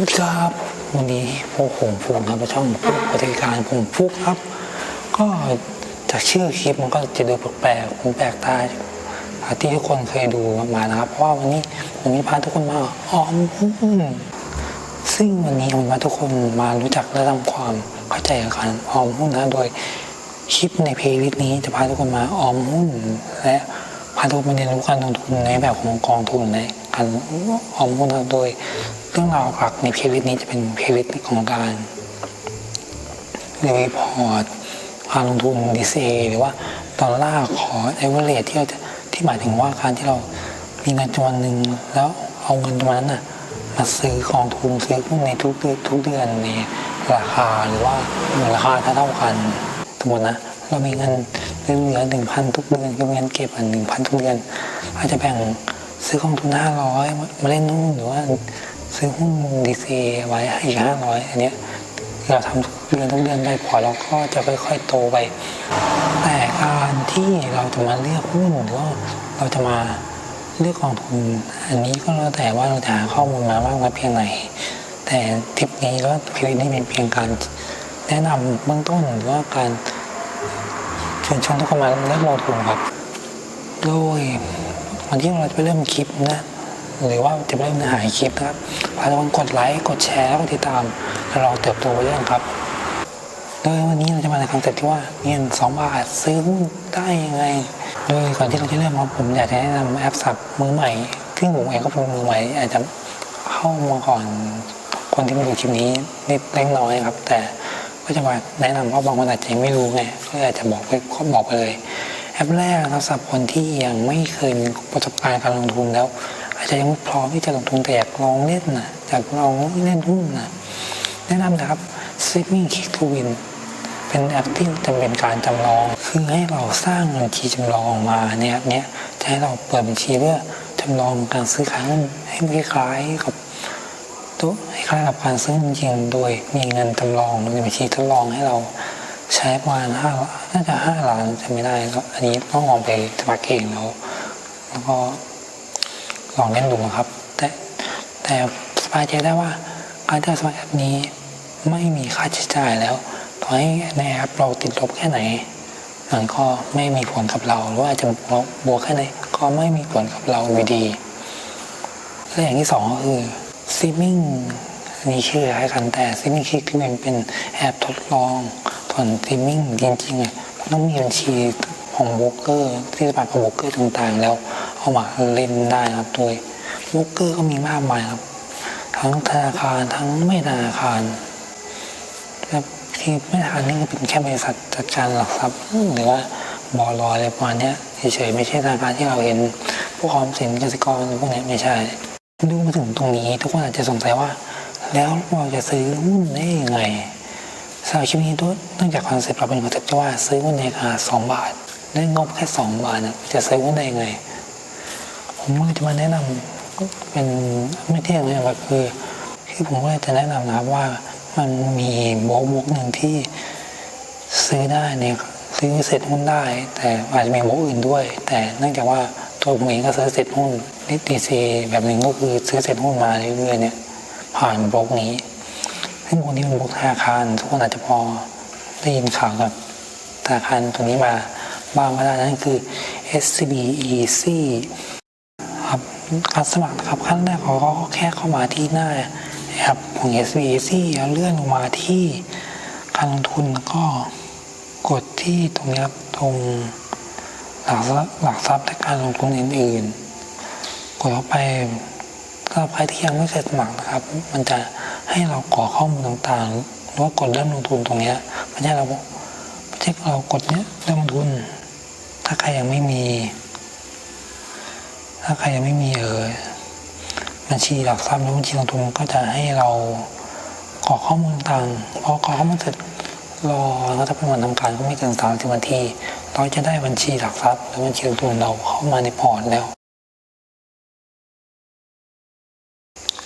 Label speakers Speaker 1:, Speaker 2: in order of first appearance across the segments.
Speaker 1: สวัสดีครับวันนี้พวกผมฟูงครับช่องฟุกปฏิการผมฟุกครับ ก็จากชื่อคลิปมันก็จะดูแปลกๆผมแปลกตาที่ทุกคนเคยดูมานะครับ เพราะว่าวันนี้ผมมีพาทุกคนมาออมหุ้นซึ่งวันนี้ผมมาทุกคนมารู้จักและทำความเข้าใจกับการออมหุ้นนะโดยคลิปในเพลย์ลิสต์นี้จะพาทุกคนมาออมหุ้น และพาทุกคนมาเรียนรู้การลงทุนในแบบของกองทุนในการออมหุ้นนะโดย รื่องราวหลักในเพลย์ลิสต์นี้จะเป็นเพลย์ลิสต์ของการรีพอร์ตการลงทุน DCA หรือว่าดอลลาร์ขอเอเวอเรที่เราจะที่หมายถึงว่าการที่เรามีเงินจำนวนหนึ่งแล้วเอาเงินจำนวนนั้นน่ะมาซื้อกองทุนซื้อหุ้นในทุกเดือนทุกเดือนในราคาหรือว่ามูลค่าเท่ากันสมมตินะเรามีเงินเหลือหนึ่งพันทุกเดือนคือเงินเก็บอันหนึ่งพันทุกเดือนอาจจะแบ่งซื้อกองทุนห้าร้อยมาเล่นหุ้นหรือว่า ซื้อหุ้นดีซีไว้อีกห้าร้อยอันเนี้ยเราทำทุกเดือนทุกเดือนได้พอเราก็จะค่อยๆโตไป แต่การที่เราจะมาเลือกหุ้นหรือว่าเราจะมาเลือกกองทุน อันนี้ก็แล้วแต่ว่าเราจะหาข้อมูลมามากน้อยเพียงไหน แต่ทริปนี้ก็พีรินี่เป็นเพียงการแนะนำเบื้องต้นหรือว่าการเชิญชวนทุกคนมาเลือกลงทุนครับ โดยวันที่เราจะไปเริ่มคลิปนะ หรือว่าจะไปเริ่มเนื้อหาคลิปนะครับพาทุกคนกดไลค์กดแชร์กดติดตามและเราเติบโตไปด้วยกันครับ โดยวันนี้เราจะมาในคอนเซ็ปต์ที่ว่าเงินสองบาทซื้อหุ้นได้ยังไง โดยก่อนที่เราจะเริ่มครับผมอยากจะแนะนำแอปสับมือใหม่ซึ่งผมเองก็เป็นมือใหม่อาจจะเข้ามาก่อนคนที่มาดูคลิปนี้นิดเล็กน้อยครับ แต่ก็จะมาแนะนำเพราะบางคนอาจจะยังไม่รู้ไงก็อากจะบอกไปก็บอกไปเลยแอปแรกนะครับสำหรับคนที่ยังไม่เคยมีประสบการณ์การลงทุนแล้ว อาจจะยังไม่พร้อมที่จะลงทุนแต่อยากลองเล่นนะอยากลองเล่นหุ้นนะแนะนำนะครับ Saving Kick to Win เป็นแอปที่จะเป็นการจำลอง คือให้เราสร้างบัญชีจำลองมาเนี่ยเนี้ยจะให้เราเปิดบัญชีเพื่อจำลองการซื้อขายให้คล้ายๆกับตัวคล้ายกับการซื้อจริงโดยมีเงินจำลองในบัญชีทดลองให้เราใช้ประมาณห้าน่าจะห้าล้านจะไม่ได้ก็อันนี้ต้องลองไปสมัครเองแล้ว แล้วก็ ลองเล่นดูนะครับ แต่แต่สบายใจได้ว่าการที่เราสมัครแอปนี้ไม่มีค่าใช้จ่ายแล้วต่อให้ในแอปเราติดลบแค่ไหน มันก็ไม่มีผลกับเราหรือว่าจะบวกแค่ไหนก็ไม่มีผลกับเราอยู่ดีและอย่างที่สองก็คือซิมมิ่งมีชื่อคล้ายกันแต่ซิมมิ่งคิกที่มันเป็นแอปทดลองส่วนซิมมิ่งจริงๆอะต้องมีบัญชีของโบรกเกอร์ที่จะปกับโบรกเกอร์ต่างๆ แล้ว เอามาเล่นได้ครับโดยโบรกเกอร์ก็มีมากมายครับ ทั้งธนาคารทั้งไม่ธนาคารแบบที่ไม่ทานนี่ก็เป็นแค่บริษัทจัดการหลักทรัพย์หรือว่าบอลอยอะไรประมาณนี้เฉยๆไม่ใช่ธนาคารที่เราเห็นพวกออมสินกสิกรพวกนี้ไม่ใช่ดูมาถึงตรงนี้ทุกคนอาจจะสงสัยว่า แล้วเราจะซื้อหุ้นได้ยังไงสำหรับคลิปนี้ด้วยเนื่องจากคอนเซ็ปต์เราเป็นคอนเซ็ปต์ที่ว่าซื้อหุ้นในราคาสองบาทได้งบแค่สองบาทนะจะซื้อหุ้นได้ยังไง ผมก็จะมาแนะนำเป็นไม่เที่ยงเลยก็คือคือผมก็จะแนะนำนะครับว่ามันมีบล็อกบล็อกหนึ่งที่ซื้อได้ในซื้อเสร็จหุ้นได้ แต่อาจจะมีบล็อกอื่นด้วย แต่เนื่องจากว่าตัวผมเองก็ซื้อเสร็จหุ้นนิดีซีแบบหนึ่งก็คือซื้อเสร็จหุ้นมาเรื่อยๆเนี่ยผ่านบล็อกนี้ซึ่งคนที่เป็นบล็อกธนาคารทุกคนอาจจะพอได้ยินข่าวกับธนาคารตัวนี้มาบ้างก็ได้นั่นคือ S B E C การสมัครนะครับขั้นแรกเขาก็แค่เข้ามาที่หน้าแอปของ SBAC แล้วเลื่อนลงมาที่การลงทุนก็กดที่ตรงนี้ครับตรงหลักทรัพย์หลักทรัพย์และการลงทุนอื่น ๆ กดเข้าไปสำหรับใครที่ยังไม่เคยสมัครนะครับ มันจะให้เรากรอกข้อมูลต่างๆหรือว่ากดเริ่มลงทุนตรงนี้มันจะให้เราไม่ใช่เรากดเนี้ยเริ่มลงทุน ถ้าใครยังไม่มี ถ้าใครยังไม่มีเออบัญชีหลักทรัพย์หรือบัญชีลงทุนก็จะให้เรากรอกข้อมูลต่างพอกรอกข้อมูลเสร็จรอแล้วถ้าเป็นวันทำการก็ไม่เกินสามสิบวันทีเราจะได้บัญชีหลักทรัพย์หรือบัญชีลงทุนเราเข้ามาในพอร์ตแล้ว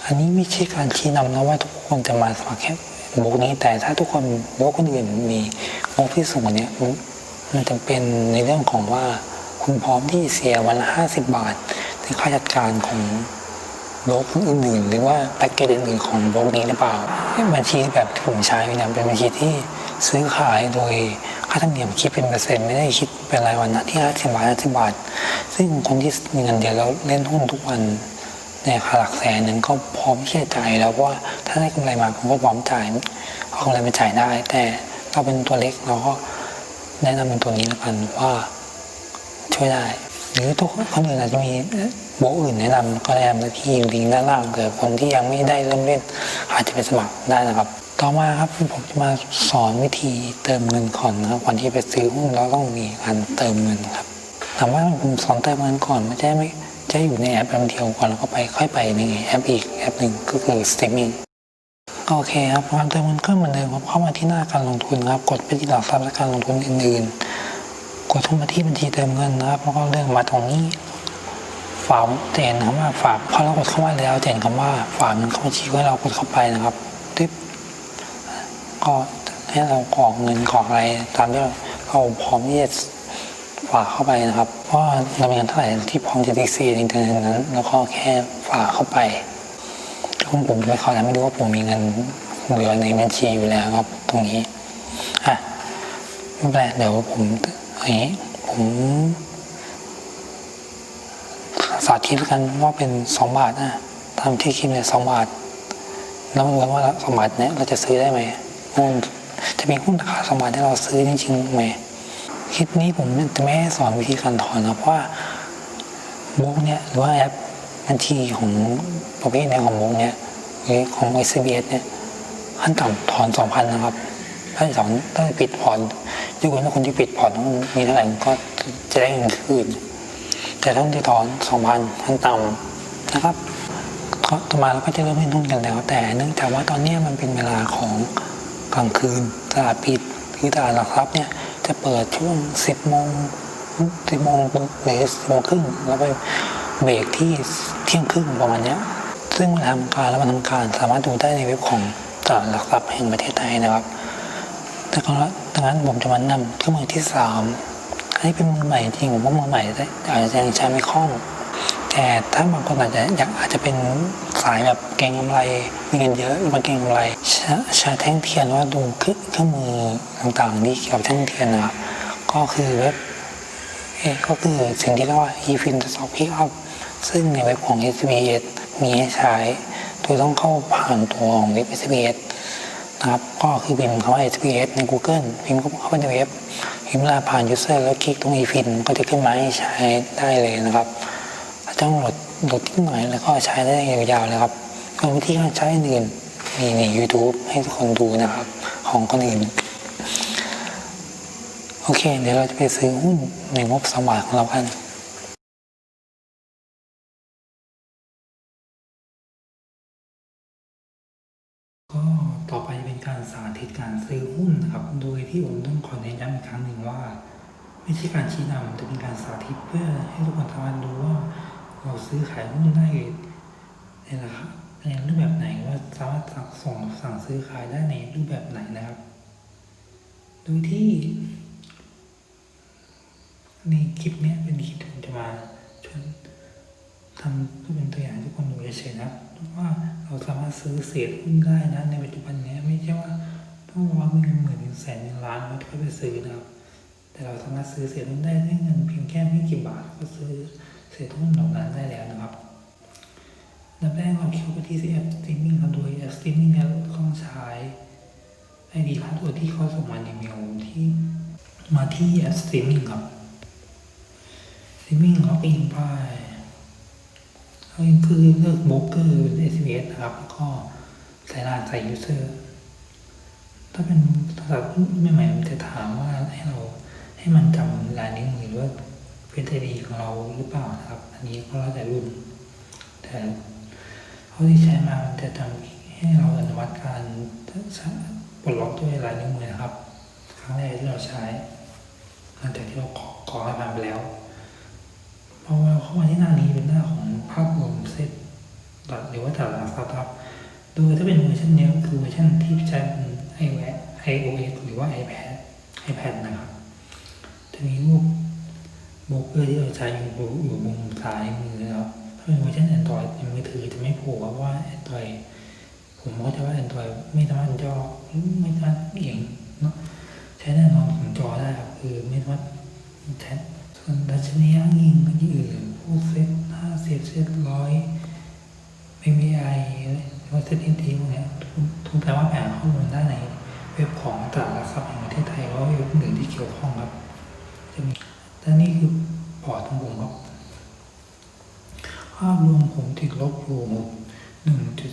Speaker 1: อันนี้ไม่ใช่การชี้นำนะว่าทุกคนจะมาสมัครแค่บล็อกนี้แต่ถ้าทุกคนบล็อกคนอื่นมีบล็อกที่สูงกว่านี้มันมันจะเป็นในเรื่องของว่าคุณพร้อมที่เสียวันละห้าสิบบาท ในค่าจัดการของโลกอื่นๆ หรือว่าแพ็กเกจอื่นๆของโลกนี้หรือเปล่าบัญชีแบบที่ผมใช้เนี่ยเป็นบัญชีที่ซื้อขายโดยค่าธรรมเนียมคิดเป็นเปอร์เซ็นต์ไม่ได้คิดเป็นรายวันนะที่ห้าสิบบาทห้าสิบบาท ซึ่งคนที่มีเงินเดือนแล้วเล่นหุ้นทุกวันในราคาหลักแสนนั้นก็พร้อมที่จะจ่ายแล้วเพราะว่าถ้าได้กำไรมาผมก็พร้อมจ่ายเอากำไรมาจ่ายได้ แต่เราเป็นตัวเล็กเราก็แนะนำเป็นตัวนี้แล้วกันว่าช่วยได้ หรือทุกคนอื่นอาจจะมีโบอื่นแนะนำก็แนะนำที่ลิงก์ด้านล่างเผื่อคนที่ยังไม่ได้เริ่มเล่นอาจจะไปสมัครได้นะครับ ต่อมาครับผมจะมาสอนวิธีเติมเงินก่อนนะครับก่อนที่ไปซื้อหุ้นเราต้องมีการเติมเงินครับถามว่าผมสอนเติมเงินก่อนไม่ใช่ไม่จะอยู่ในแอปแอปเดียวก่อนแล้วก็ไปค่อยไปในแอปอีกแอปหนึ่งก็คือ streaming โอเคครับการเติมเงินก็เหมือนเดิมครับเข้ามาที่หน้าการลงทุนครับ กดไปที่หลักทรัพย์และการลงทุนอื่นๆ กดเข้ามาที่บัญชีเติมเงินนะครับแล้วก็เลือกมาตรงนี้ฝากจะเห็นคำว่าฝากพอเรากดเข้ามาแล้วจะเห็นคำว่าฝากเงินเข้าบัญชีให้เรากดเข้าไปนะครับติ๊บก็ให้เรากรอกเงินกรอกอะไรตามที่เราพร้อมที่จะฝากเข้าไปนะครับเพราะว่าเรามีเงินเท่าไหร่ที่พร้อมจะดีซีในเดือนนั้นแล้วก็แค่ฝากเข้าไปผมผมไม่ขอแล้วไม่รู้ว่าผมมีเงินเหลือในบัญชีอยู่แล้วครับ ตรงนี้อะไม่เป็นไรเดี๋ยวผม อผมสาธิตกันว่าเป็นสองบาทนะทำที่คิดเนี่ยสองบาทแล้วมันว่าสองบาทเนี่ยเราจะซื้อได้ไหมหุ้นจะมีหุ้นราคาสองบาทที่เราซื้อจริงๆไหมคลิปนี้ผมจะไม่ให้สอนวิธีการถอนนะเพราะว่าบุ๊กเนี่ยหรือว่าแอปบัญชีของประเภทในของบุ๊กเนี่ยหรือของ s b s เนี่ยขั้นต่ำถอนสองพันนะครับถ้าถอนถ้าปิดพอร์ต ยกเว้นว่าคนที่ปิดพอร์ตต้องมีเท่าไหร่ก็จะได้เงินคืน แต่ถ้าคุณจะถอนสองพันขั้นต่ำนะครับก็ต่อมาเราก็จะเริ่มเล่นหุ้นกันแล้ว แต่เนื่องจากว่าตอนนี้มันเป็นเวลาของกลางคืนตลาดปิดคือตลาดหลักทรัพย์เนี่ยจะเปิดช่วง 10โมง10โมงหรือ10โมงครึ่งแล้วไปเบรกที่เที่ยงครึ่งประมาณนี้ซึ่งเวลาทำการและวันทำการสามารถดูได้ในเว็บของตลาดหลักทรัพย์แห่งประเทศไทยนะครับ ดังนั้นผมจะมานำเครื่องมือที่สามอันนี้เป็นมือใหม่จริงผมว่ามือใหม่อาจจะยังใช้ไม่คล่อง แต่ถ้าบางคนอาจจะอยากอาจจะเป็นสายแบบเก่งกำไรมีเงินเยอะมาเก่งกำไรใช้ใชแท่งเทียนว่าดูเครื่องมือต่างๆที่เกี่ยวกับแท่งเทียนนะครับก็คือเว็บเอก็คือสิ่งที่เรียกว่า e-fin stock pickup ซึ่งในเว็บของ SBS มีให้ใช้โดยต้องเข้าผ่านตัวของเว็บ SBS นะครับก็คือพิมพ์คำว่า SBS ใน Google พิมพ์เข้าไปในเว็บพิมพ์ลาผ่าน user แล้วคลิกตรง e-fin ก็จะขึ้นมาให้ใช้ได้เลยนะครับต้องโหลดโหลดนิดหน่อยแล้วก็ใช้ได้ยาวๆเลยครับก็วิธีการใช้อื่นมีใน YouTube ให้ทุกคนดูนะครับ ของคนอื่น โอเค เดี๋ยวเราจะไปซื้อหุ้นในงบสมบาทของเรากัน ที่ผมต้องขอเน้นย้ำอีกครั้งหนึ่งว่า ไม่ใช่การชี้นำแต่เป็นการสาธิตเพื่อให้ทุกคนสามารถรู้ว่าเราซื้อขายหุ้นได้ในราคาในรูปแบบไหนว่าสามารถสั่งส่งสั่งซื้อขายได้ในรูปแบบไหนนะครับ โดยที่ในคลิปนี้เป็นคลิปที่ผมจะมาชวนทำเพื่อเป็นตัวอย่างให้ทุกคนดูเฉยๆนะว่าเราสามารถซื้อเศษหุ้นได้นะในปัจจุบันนี้ไม่ใช่ว่า ต้องวางเงินหมื่นหนึ่งแสนหนึ่งล้านแล้วค่อยไปซื้อนะครับ แต่เราสามารถซื้อเศษหุ้นได้ด้วยเงินเพียงแค่ไม่กี่บาทก็ซื้อเศษหุ้นเหล่านั้นได้แล้วนะครับลำแรกเราเข้าไปที่แอป streaming ครับโดยแอป streaming เนี่ยต้องใช้ไอดีพาสเวิร์ดที่เขาส่งมาในเมลที่มาที่แอป streaming ครับ streaming ล็อกอินไปล็อกอินคือเลือกโบรกเกอร์ SMS นะครับแล้วก็ใส่รหัสใส่ user ถ้าเป็นโทรศัพท์ใหม่ๆมันจะถามว่าให้เราให้มันจำลายนิ้วมือหรือว่าเป็นไอดีของเราหรือเปล่านะครับ อันนี้ก็แล้วแต่รุ่น แต่เขาที่ใช้มามันจะทำให้เราอนุมัติการปลดล็อกด้วยลายนิ้วมือนะครับ ครั้งแรกที่เราใช้หลังจากที่เราขอขอให้ผ่านไปแล้วพอเราเข้ามาที่หน้านี้เป็นหน้าของภาพรวมเซตหรือว่าแต่ละสตาร์ทอัพโดยถ้าเป็นเวอร์ชันนี้ก็คือเวอร์ชันที่ใช้ iOS iOS หรือว่า iPad iPad นะครับจะมีรูปโบรกเกอร์ที่เราใช้อยู่อยู่มุมซ้ายมือนะครับถ้าเป็นเวอร์ชัน Android ในมือถือจะไม่โผล่เพราะว่า Android ผมก็จะว่า Android ไม่สามารถจอไม่สามารถเอียงเนาะใช้แน่นอนของจอได้ครับคือไม่สามารถแทนส่วนดัชนีอ้างอิงก็ที่อื่นพวกเซตห้าสิบเซตร้อย MBI หรือว่าเซตอินทีพวกเนี้ ทุกทุกแต่ว่าแผนข้อมูลได้านเว็บของตลาดหลักทรัพย์แห่งประเทศไทยหรือว่าเว็บอื่นที่เกี่ยวข้องครับจะมีแต่นี่คือพอร์ตของผมครับภาพรวมผมติดลบอยู่หนึ่งจุด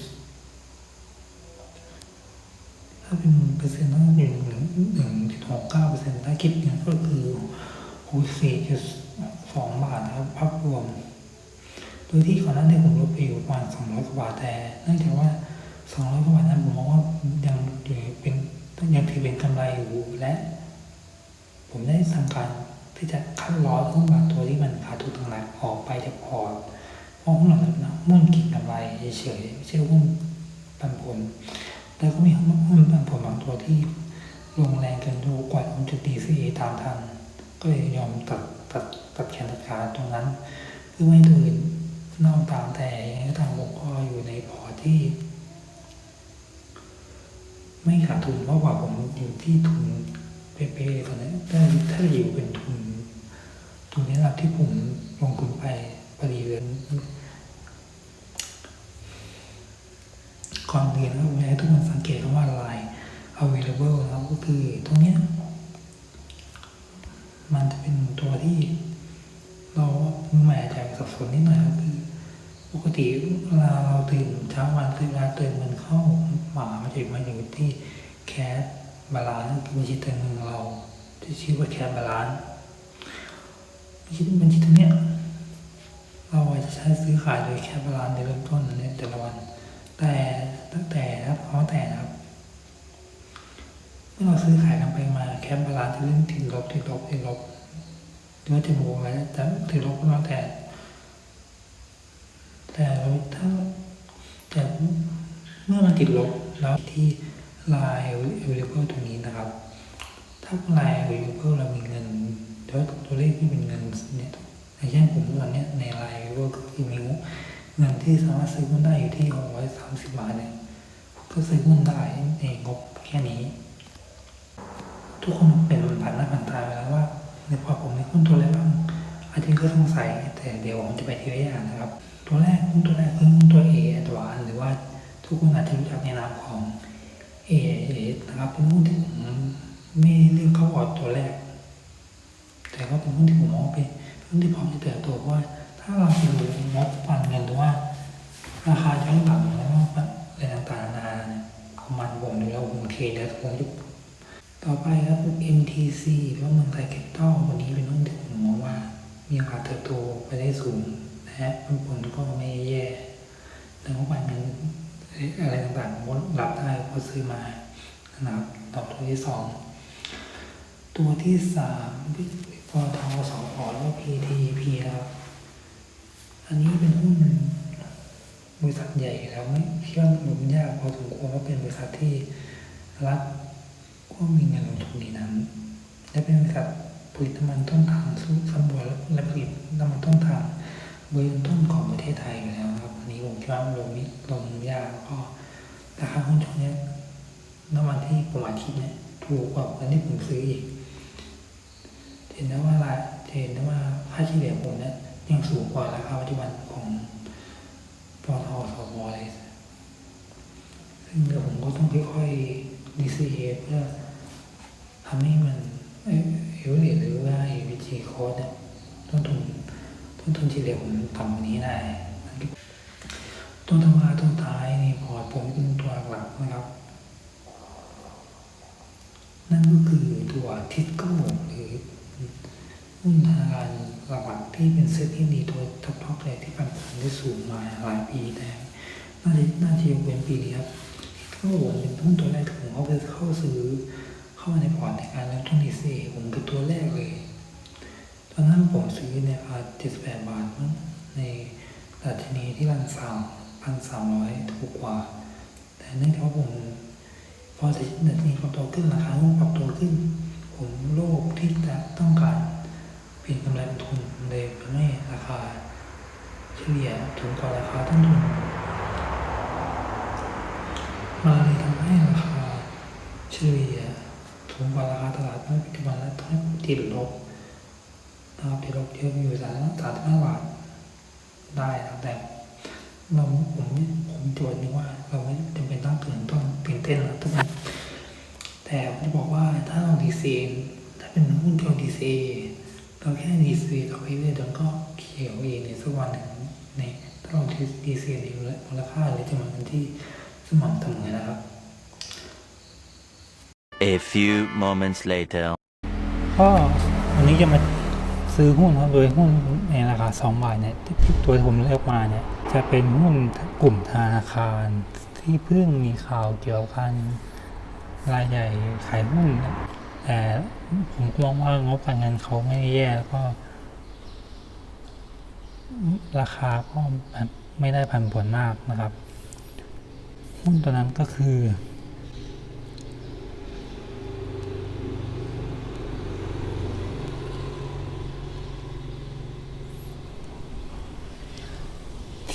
Speaker 1: ถ้าเป็นเปอร์เซ็นต์ต้องอยู่หนึ่งหนึ่งจุดหกเก้าเปอร์เซ็นต์ถ้าคิดเงินก็คือหกสี่จุดสองบาทนะครับภาพรวม โดยที่ก่อนหน้านี้ผมลบไปอยู่ประมาณสองร้อยกว่าบาทแต่เนื่องจากว่า สองร้อยกว่าบาทนั้นผมมองว่ายังอยู่เป็นยังถือเป็นกำไรอยู่และ ผมได้ทำการที่จะคัดลอสหุ้นบางตัวที่มันขาดทุนต่างๆออกไปจากพอร์ตเพราะหุ้นเหล่านั้นนะหุ้นกิ่งกำไรเฉยๆไม่ใช่หุ้นปันผลแล้วก็มีหุ้นปันผลบางตัวที่ลงแรงเกินตัวกว่าผมจะตีซีตามทันก็เลยยอมตัดตัดตัดแขนตัดขาตรงนั้น เพื่อไม่ให้ตัวอื่นนอกตามแต่ยังไงก็ตามผมก็อยู่ในพอร์ตที่ ไม่ขาดทุนเพราะว่าผมอยู่ที่ทุนเป๊ะๆตอนนี้ถ้าถ้าอยู่เป็นทุนทุนนี้รับที่ผมลงทุนไปพอดีเลยก่อนเรียนนะครับผมอยากให้ทุกคนสังเกตคำว่า line available นะครับก็คือตรงเนี้ยมันจะเป็นตัวที่ เราแหมอาจสับสนนิดหน่อยก็คือ ปกติเวลาเราตื่นเช้าวันตื่นเวลาตื่นมันเข้า หมามาจากมาอยู่ที่แคสบาลานซ์คือบัญชีเติมเงินของเรา ที่ชื่อว่าแคสบาลานซ์บัญชีบัญชีตรงเนี้ยเราอาจจะใช้ซื้อขายโดยแคสบาลานซ์ในเริ่มต้นในแต่ละวัน แต่ตั้งแต่นะครับเพราะแต่นะครับเมื่อเราซื้อขายกันไปมาแคปบาลานซ์จะเริ่มติดลบติดลบติดลบหรือว่จะบวกอะไรแต่ติดลบก็แล้วแต่ แต่เราถ้าแต่เมื่อมันติดลบ แล้วที่ line available ตรงนี้นะครับ ถ้า line available เรามีเงินแล้วตัวเลขที่เป็นเงินเนี่ยอย่างเช่นผมตอนนี้ใน line available ก็คือมีเงินที่สามารถซื้อหุ้นได้อยู่ที่หกร้สามสิบบาทเนี่ยก็ซื้อหุ้นได้ในงบแค่นี้ ทุกคนเป็นผ่านหน้าผ่านตาไปแล้วว่าในพอผมมีหุ้นตัวอะไรบ้างอาจจะก็สงสัยแต่เดี๋ยวผมจะไปทีละอย่างนะครับ ตัวแรกหุ้นตัวแรกคือหุ้นตัว A อัวานหรือว่า ทุกคนอาจจะรู้จักในนามของ A นะครับเป็นหุ้นที่ผมไม่เลือกเข้าออดตัวแรก แต่ก็เป็นหุ้นที่ผมมองเป็นหุ้นที่พร้อมจะเติบโตเพราะว่า ถ้าเราดูงบปันเงินหรือว่า ราคาย้อนหลังแล้วก็อะไรต่างๆนานาเของมันผมดูแล้วผมเทแล้วผมจะต่อไปครับ MTC หรือว่าเมืองไทยแคปิตอลวันนี้เป็นหุ้นที่ผมมองว่า มีโอกาสเติบโตไปได้สูงนะฮะผลผลก็ไม่แย่แต่ว่าวันนั้น อะไรต่างๆผมรับได้เพราะซื้อมานะครับตัวที่สองตัวที่สามปตทสพแล้วก็ PTP นะครับอันนี้เป็นหุ้นบริษัทใหญ่แล้วไม่เชื่อมหนุนยากพอสมควรว่าเป็นบริษัทที่รัฐก็มีเงินลงทุนในนั้น และเป็นบริษัทผลิตน้ำมันต้นทางสู้สำรวจและผลิตน้ำมันต้นทาง เบอร์ต้นของประเทศไทยอยู่แล้วนะครับ อันนี้ผมคิดว่าลงมิลงยากแล้วก็ราคาหุ้นช่วงเนี้ยน้ำมันที่ผมอาทิตย์เนี่ยถูกกว่าอันที่ผมซื้ออีกเห็นได้ว่ารายเห็นได้ว่าค่าเฉลี่ยผมเนี่ยยังสูงกว่าราคาปัจจุบันของปตทสวเลยซึ่งเดี๋ยวผมก็ต้องค่อยๆดีซีเพื่อทำให้มันเอเอเวอเรหรือว่าเอวีจีโค้ดเนี่ยต้นทุน ต้นทุนเฉลี่ยผมต่ำกว่านี้ได้ ต้นทำลาต้นท้ายนี่พอผมเป็นตัวหลักนะครับ นั่นก็คือตัวทิสโก้หรือหุ้นธนาคารหลักๆที่เป็นเซ็ตที่ดีตัวท็อปๆเลยที่ปันผลได้สูงมาหลายปีแต่น่าจะน่าจะยกเว้นปีนี้ครับก็ผมเป็นหุ้นตัวแรกที่ผมเข้าไปเข้าซื้อเข้ามาในพอร์ตในการเริ่มต้นดีซีผมคือตัวแรกเลย อนนั้นผมซื้อในราคา78บาทมั้งในดัชนีที่พันสามพันสามร้อยถูกกว่า แต่เนื่องจากว่าผมพอดัชนีปรับตัวขึ้นราคาหุ้นปรับตัวขึ้น ผมโลภที่จะต้องการเปลี่ยนกำไรทุนเลยทำให้ราคา เฉลี่ยถูกกว่าราคาต้นทุนมาเลยทำให้ราคาเฉลี่ยถูกกว่าราคาตลาดในปัจจุบันและทำให้ติดลบ นะครับติดลบเยอะอยู่สามสามสิบห้าบาทได้นะครับแต่เราผมผมโจทย์นี้ว่า เราไม่จำเป็นต้องตื่นต้องตื่นเต้นนะทุกคนแต่ผมจะบอกว่าถ้าเราดีซีถ้าเป็นหุ้นที่เราดีซีเราแค่ดีซีเราไปเรื่อยๆเดี๋ยวก็เขียวเองในสักวันหนึ่งในถ้าเราดีซีในมูลค่าหรือจำนวนเงินที่สม่ำเสมอนะครับ
Speaker 2: A few moments later.
Speaker 1: ก็วันนี้จะมา ซื้อหุ้นครับโดยหุ้นในราคา 2 บาทเนี่ยที่ตัวผมเลือกมาเนี่ยจะเป็นหุ้นกลุ่มธนาคาร ที่เพิ่งมีข่าวเกี่ยวกับการรายใหญ่ขายหุ้นแต่ผมกลัวว่างบการเงินเขาไม่แย่แล้วก็ ราคาก็ไม่ได้ผันผวนมากนะครับ หุ้นตัวนั้นก็คือ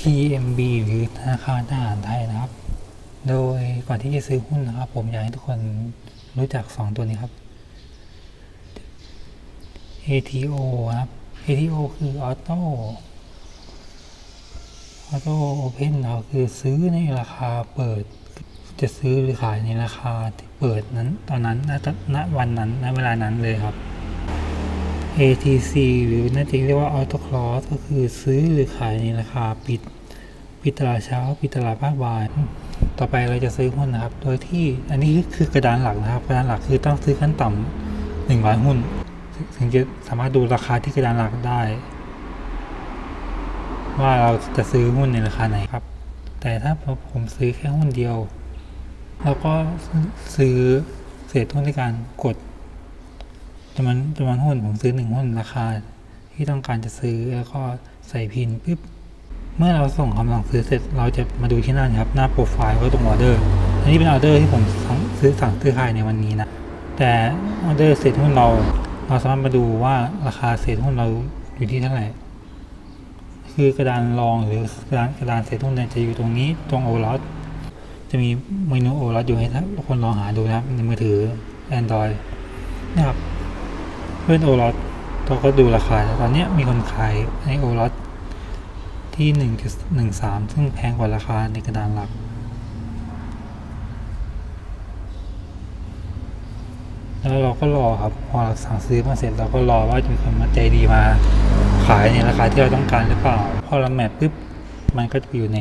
Speaker 1: TMB หรือธนาคารทหารไทยนะครับ โดยก่อนที่จะซื้อหุ้นนะครับ ผมอยากให้ทุกคนรู้จัก 2 ตัวนี้ครับ ATO ครับ ATO คือ Auto Auto Open เราคือซื้อในราคาเปิด จะซื้อหรือขายในราคาที่เปิดนั้นตอนนั้นณวันนั้นณเวลานั้นเลยครับ ATC หรือน่าจะเรียกว่า Auto Cross ก็คือซื้อหรือขายในราคาปิด ปิดตลาดเช้า ปิดตลาดภาคบ่าย ต่อไปเราจะซื้อหุ้นนะครับ โดยที่อันนี้คือกระดานหลักนะครับ กระดานหลักคือต้องซื้อขั้นต่ำหนึ่งร้อยหุ้น ถึงจะสามารถดูราคาที่กระดานหลักได้ ว่าเราจะซื้อหุ้นในราคาไหนครับ แต่ถ้าผมซื้อแค่หุ้นเดียว เราก็ซื้อเศษหุ้นด้วยการกด จำนวนจำนวนหุ้นผมซื้อหนึ่งหุ้นราคา ที่ต้องการจะซื้อแล้วก็ใส่พินปุ๊บเมื่อเราส่งคำสั่งซื้อเสร็จเราจะมาดูที่หน้านี้ครับหน้าโปรไฟล์ก็ตรงออเดอร์อันนี้เป็นออเดอร์ที่ผมซื้อสั่งซื้อขายในวันนี้นะแต่ออเดอร์เศษหุ้นเรา เราสามารถมาดูว่าราคาเศษหุ้นเราอยู่ที่เท่าไหร่คือกระดานรองหรือกระดานกระดานเศษหุ้นเนี่ยจะอยู่ตรงนี้ตรงโอลอสจะมีเมนูโอลอสอยู่ให้ทุกคนลองหาดูนะครับในมือถือ Android นะครับ เพื่อนโอรสเราก็ดูราคาแล้วตอนเนี้ยมีคนขายในโอรสที่หนึ่งจุดหนึ่งสามซึ่งแพงกว่าราคาในกระดานหลัก แล้วเราก็รอครับ พอเราสั่งซื้อมาเสร็จเราก็รอว่าจะมีคนมาใจดีมา ขายในราคาที่เราต้องการหรือเปล่า พอเราแมปปุ๊บมันก็จะไปอยู่ใน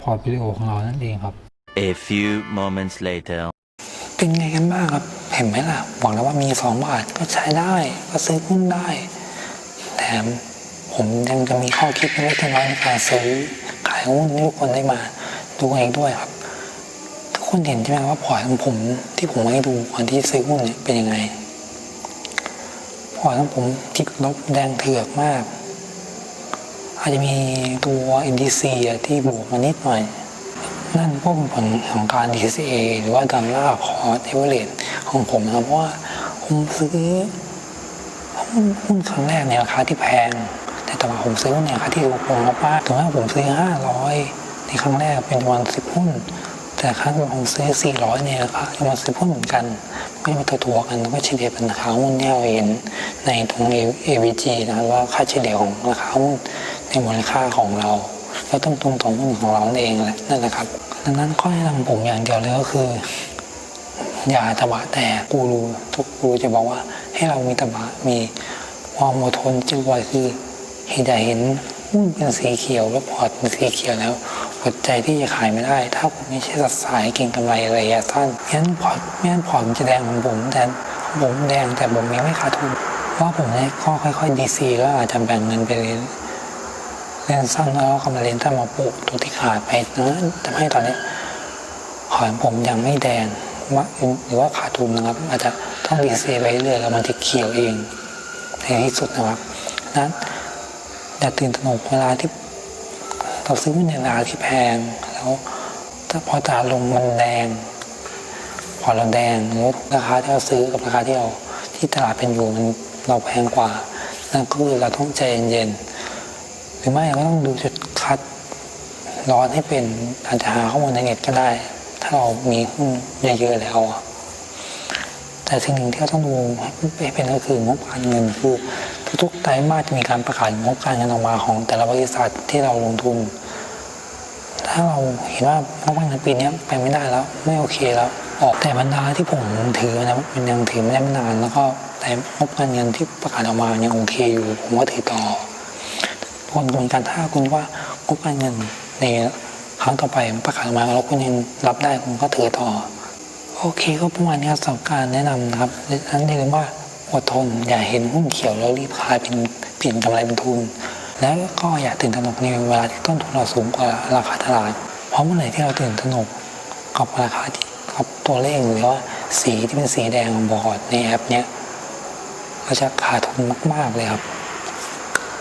Speaker 1: พอร์ตวิดีโอของเรานั่นเองครับ
Speaker 2: A few moments later.
Speaker 1: เป็นไงกันบ้างครับ เห็นไหมล่ะ บอกแล้วว่ามีสองบาทก็ใช้ได้ ก็ซื้อหุ้นได้ แถมผมยังจะมีข้อคิดเล็กน้อยในการซื้อขายหุ้นให้ทุกคนได้มาดูเองด้วยครับ ทุกคนเห็นใช่ไหมว่าพอร์ตของผมที่ผมให้ดูก่อนที่ซื้อหุ้นเนี่ยเป็นยังไงพอร์ตของผมติดลบแดงเถือกมาก อาจจะมีตัว NDC อะที่บวกมานิดหน่อย นั่นก็เป็นผลของการ DCA หรือว่าดอลลาร์คอร์สเอเวอเร ของผมนะครับเพราะว่าผมซื้อหุ้นหุ้นครั้งแรกในราคาที่แพง แต่ต่อมาผมซื้อหุ้นในราคาที่ถูกลงมากถึงแม้ผมซื้อ 500 ในครั้งแรกเป็นจำนวน10หุ้น แต่ครั้งหลังผมซื้อ 400 ในราคาจำนวน10หุ้นเหมือนกัน ไม่มาตัวตัวกันก็เฉลี่ยเป็นราคาหุ้นที่เราเห็นในตรง AVG นะครับว่าค่าเฉลี่ยของราคาหุ้นในมูลค่าของเราแล้วต้นทุนของหุ้นของเรานั่นเองแหละนั่นแหละครับดังนั้นข้อแนะนำผมอย่างเดียวเลยก็คือ อย่าตะบะแต่กูรูทุกกูรูจะบอกว่า ให้เรามีตะบะมีความอดทนจึงไว้คือเห็นแต่เห็นหุ้นเป็นสีเขียวแล้วพอร์ตเป็นสีเขียวแล้วอดใจที่จะขายไม่ได้ ถ้าผมไม่ใช่สัดสายเก่งกำไรระยะสั้นงั้นพอร์ตไม่งั้นพอร์ตจะแดงเหมือนผมแต่ของผมแดงแต่ผมยังไม่ขาดทุนเพราะผมเนี่ยก็ค่อยๆดีซีแล้วอาจจะแบ่งเงินไปเรื่อยเรียนสั้นแล้วก็มาเรียนถ้ามาปลูกตัวที่ขาดไปนะทำให้ตอนนี้ขอนผมยังไม่แดง ว่าหรือว่าขาดทุนนะครับ อาจจะต้องรีเซไปเรื่อยแล้วมันจะเขียวเองในที่สุดนะครับนั้นอย่าตื่นตระหนกเวลาที่เราซื้อในราคาที่แพง แล้วถ้าพอตลาดลงมันแดงพอเราแดงหรือราคาที่เราซื้อกับราคาที่เราที่ตลาดเป็นอยู่มันเราแพงกว่านั่นก็คือเราต้องใจเย็นๆหรือไม่เราก็ต้องดูจุดคัดร้อนให้เป็นอาจจะหาข้อมูลในเน็ตก็ได้ ถ้าเรามีหุ้นเยอะๆแล้ว แต่สิ่งหนึ่งที่เราต้องดูให้เป็นก็คืองบการเงินคือทุกๆไตรมาสจะมีการประกาศงบการเงินออกมาของแต่ละบริษัทที่เราลงทุน ถ้าเราเห็นว่างบการเงินปีนี้ไปไม่ได้แล้ว ไม่โอเคแล้วออกแต่บรรดาที่ผมถือนะมันยังถือไม่ได้ไม่นานแล้วก็แต่งบการเงินที่ประกาศออกมายังโอเคอยู่ผมก็ถือต่อคนเหมือนกันถ้าคุณว่างบการเงินใน ครั้งต่อไปประกาศออกมาแล้วคุณยังรับได้คุณก็ถือต่อ โอเคก็ประมาณนี้ครับสำหรับการแนะนำนะครับดังนั้นอย่าลืมว่าอดทนอย่าเห็นหุ้นเขียวแล้วรีบขายเป็นเปลี่ยนกำไรเป็นทุน แล้วก็อย่าตื่นตระหนกในเวลาที่ต้นทุนเราสูงกว่าราคาตลาด เพราะเมื่อไหร่ที่เราตื่นตระหนกกับราคาที่กับตัวเลขหรือว่าสีที่เป็นสีแดงของบอร์ดในแอปเนี้ยเราจะขาดทุนมาก ๆเลยครับ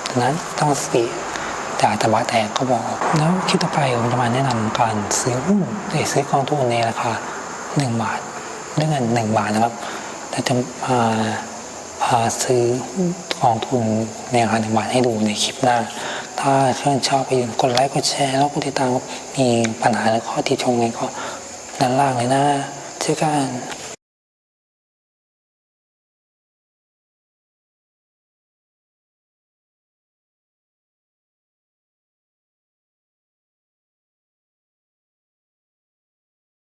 Speaker 1: ดังนั้นต้องสติ จากตะบะแตกก็บอก แล้วคลิปต่อไปผมจะมาแนะนำการซื้อหุ้นหรือซื้อกองทุนในราคาหนึ่งบาทด้วยเงินหนึ่งบาทนะครับแต่จะมาพาซื้อกองทุนในราคาหนึ่งบาทให้ดูในคลิปหน้า ถ้าเพื่อนชอบไปอย่าลืมกดไลค์กดแชร์แล้วกดติดตามมีปัญหาและข้อติชมไงก็ด้านล่างเลยนะเจอกัน